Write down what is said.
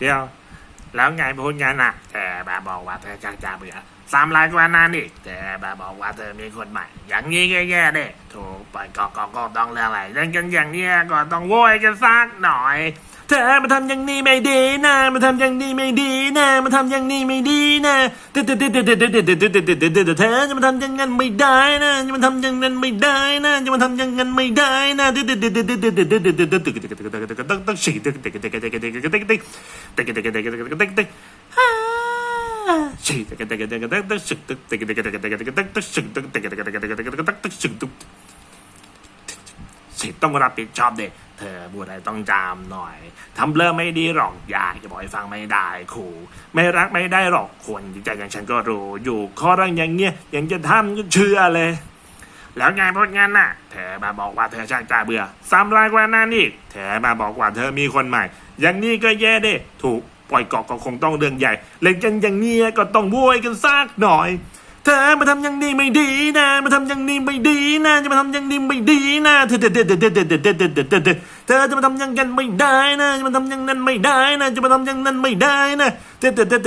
เดียว แล้วไงพูดป็นผงานหนัแแมาบอกว่าเธอจางจะเบื่อสามำลายกว่านั้นอีกเธอมาบอกว่าเธอมีคนใหม่ อย่างนี้แย่ๆเด้ถูกปล่อยกอกก็ต้องเรื่องอะไรเรื่องอย่างนี้ก็ต้องโวยกันสักหน่อย เธอมาทำอย่างนี้ไม่ดีนะมาทำอย่างนี้ไม่ดีนะมาทำอย่างนี้ไม่ดีนะเธอจะมาทำอย่างนั้นไม่ได้นะจะมาทำอย่างนั้นไม่ได้นะจะมาทำอย่างนั้นไม่ได้นะต้องฉีด ต้องรับผิดชอบเด็กเธอบูไดต้องจามหน่อยทำเริ่ไม่ดีหรอกยายจะบอกให้ฟังไม่ได้ครูไม่รักไม่ได้หรอกคนจิใจอย่างฉันก็รู้ อยู่ข้อรังอย่างเงี้ยยังจะทำก็เชื่อเลย แล้วงานพูดงานน่ะ เธอมาบอกว่าเธอช่างตาเบื่อซ้ำลายกว่านั้นอีกเธอมาบอกว่าเธอมีคนใหม่ อย่างนี้ก็แย่เด้ถูก ปล่อยเกาะก็คงต้องเรื่องใหญ่ เล่นกันอย่างเนี้ยก็ต้องบวยกันซักหน่อย เธอมาทำอย่างนี้ไม่ดีนะ มาทำอย่างนี้ไม่ดีนะจะมาทำอย่างนี้ไม่ดีนะเธอเธอเธอเธอเธอเธอเธอเธอเธอเธอเธอจะมาทำอย่างนั้นไม่ได้นะจะมาทำอย่างนั้นไม่ได้นะจะมาทำอย่างนั้นไม่ได้นะเธอเธอเธอ